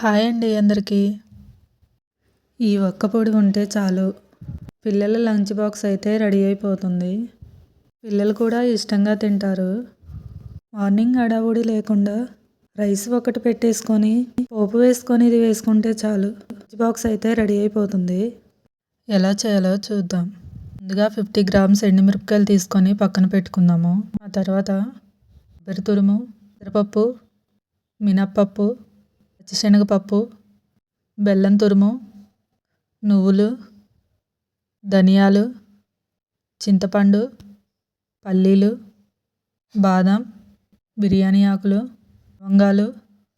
Hi అండి అందరికీ. ఈ ఒక్క పొడి ఉంటే చాలు. పిల్లల లంచ్ బాక్స్ అయితే రెడీ అయిపోతుంది. పిల్లలు కూడా ఇష్టంగా తింటారు. మార్నింగ్ హడావుడి లేకుండా రైస్ ఒకటి పెట్టేసుకొని పోపు వేసుకొని ఇది వేసుకుంటే చాలు. లంచ్ బాక్స్ అయితే రెడీ అయిపోతుంది. ఎలా చేయాలో చూద్దాం. ముందుగా ఫిఫ్టీ గ్రామ్స్ ఎండుమిరపకాయలు తీసుకొని పక్కన పెట్టుకుందాము. ఆ తర్వాత కొబ్బరి తురుము మినప్పప్పు మినప్పప్పు బెల్లం తురుము నువ్వులు ధనియాలు చింతపండు పల్లీలు బాదం బిర్యానీ ఆకులు లవంగాలు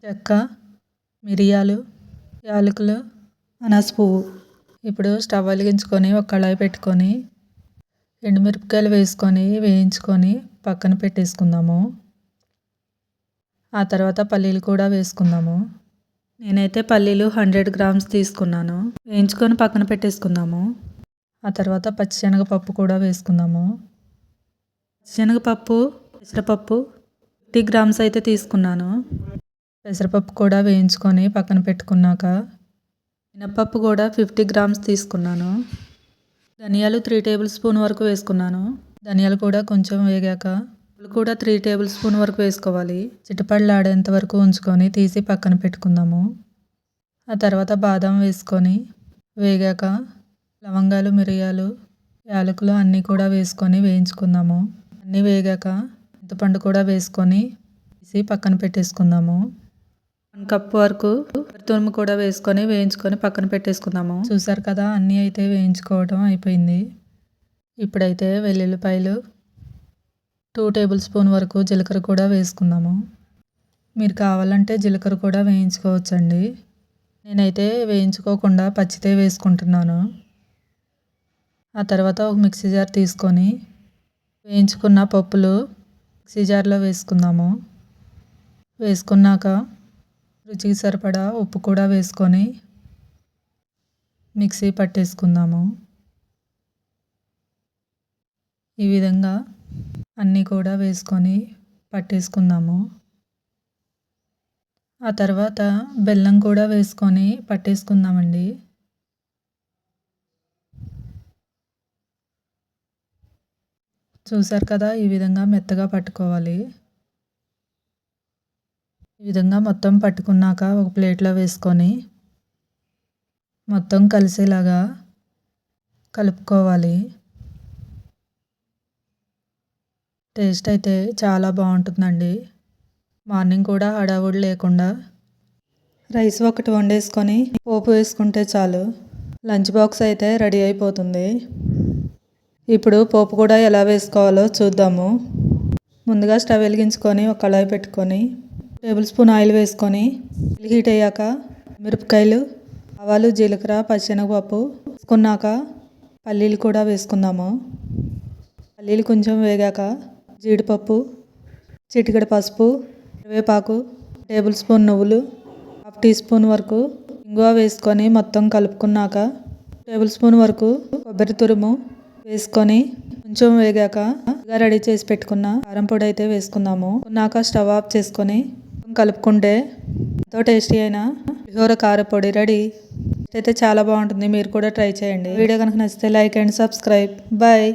చెక్క మిరియాలు యాలకులు అనాస పువ్వు. ఇప్పుడు స్టవ్ వెలిగించుకొని ఒక కళాయి పెట్టుకొని ఎండుమిరపకాయలు వేసుకొని వేయించుకొని పక్కన పెట్టేసుకుందాము. ఆ తర్వాత పల్లీలు కూడా వేసుకుందాము. నేనైతే పల్లీలు హండ్రెడ్ గ్రామ్స్ తీసుకున్నాను. వేయించుకొని పక్కన పెట్టేసుకుందాము. ఆ తర్వాత పచ్చిశనగపప్పు కూడా వేసుకుందాము. పచ్చిశనగపప్పు పెసరపప్పు ఫిఫ్టీ గ్రామ్స్ అయితే తీసుకున్నాను. పెసరపప్పు కూడా వేయించుకొని పక్కన పెట్టుకున్నాక మినప్పప్పు కూడా ఫిఫ్టీ గ్రామ్స్ తీసుకున్నాను. ధనియాలు త్రీ టేబుల్ స్పూన్ వరకు వేసుకున్నాను. ధనియాలు కూడా కొంచెం వేగాక కూడా త్రీ టేబుల్ స్పూన్ వరకు వేసుకోవాలి. చిటపడలాడేంత వరకు ఉంచుకొని తీసి పక్కన పెట్టుకుందాము. ఆ తర్వాత బాదం వేసుకొని వేగాక లవంగాలు మిరియాలు యాలకులు అన్నీ కూడా వేసుకొని వేయించుకుందాము. అన్నీ వేగాక చింతపండు కూడా వేసుకొని తీసి పక్కన పెట్టేసుకుందాము. వన్ కప్ వరకు తురుము కూడా వేసుకొని వేయించుకొని పక్కన పెట్టేసుకుందాము. చూసారు కదా అన్నీ అయితే వేయించుకోవడం అయిపోయింది. ఇప్పుడైతే వెల్లుల్లిపాయలు టూ టేబుల్ స్పూన్ వరకు జీలకర్ర కూడా వేసుకుందాము. మీరు కావాలంటే జీలకర్ర కూడా వేయించుకోవచ్చండి. నేనైతే వేయించుకోకుండా పచ్చితే వేసుకుంటున్నాను. ఆ తర్వాత ఒక మిక్సీ జార్ తీసుకొని వేయించుకున్న పప్పులు మిక్సీ జార్లో వేసుకుందాము. వేసుకున్నాక రుచికి సరిపడా ఉప్పు కూడా వేసుకొని మిక్సీ పట్టేసుకుందాము. ఈ విధంగా అన్నీ కూడా వేసుకొని పట్టేసుకుందాము. ఆ తర్వాత బెల్లం కూడా వేసుకొని పట్టేసుకుందామండి. చూసారు కదా ఈ విధంగా మెత్తగా పట్టుకోవాలి. ఈ విధంగా మొత్తం పట్టుకున్నాక ఒక ప్లేట్లో వేసుకొని మొత్తం కలిసేలాగా కలుపుకోవాలి. టేస్ట్ అయితే చాలా బాగుంటుందండి. మార్నింగ్ కూడా హడావుడి లేకుండా రైస్ ఒకటి వండేసుకొని పోపు వేసుకుంటే చాలు. లంచ్ బాక్స్ అయితే రెడీ అయిపోతుంది. ఇప్పుడు పోపు కూడా ఎలా వేసుకోవాలో చూద్దాము. ముందుగా స్టవ్ వెలిగించుకొని ఒక కళాయి పెట్టుకొని టేబుల్ స్పూన్ ఆయిల్ వేసుకొని హీట్ అయ్యాక మిరపకాయలు ఆవాలు జీలకర్ర పచ్చిశనగపప్పు వేసుకున్నాక పల్లీలు కూడా వేసుకుందాము. పల్లీలు కొంచెం వేగాక జీడిపప్పు చిటికడ పసుపు కరివేపాకు టేబుల్ స్పూన్ నువ్వులు హాఫ్ టీ స్పూన్ వరకు ఇంగువ వేసుకొని మొత్తం కలుపుకున్నాక టేబుల్ స్పూన్ వరకు కొబ్బరి తురుము వేసుకొని కొంచెం వేగాక రెడీ చేసి పెట్టుకున్న కారం పొడి అయితే వేసుకుందాము. నాక స్టవ్ ఆఫ్ చేసుకొని కలుపుకుంటే ఎంతో టేస్టీ అయిన పులిహోర కారపొడి రెడీ. అయితే చాలా బాగుంటుంది. మీరు కూడా ట్రై చేయండి. వీడియో కనుక నచ్చితే లైక్ అండ్ సబ్స్క్రైబ్. బాయ్.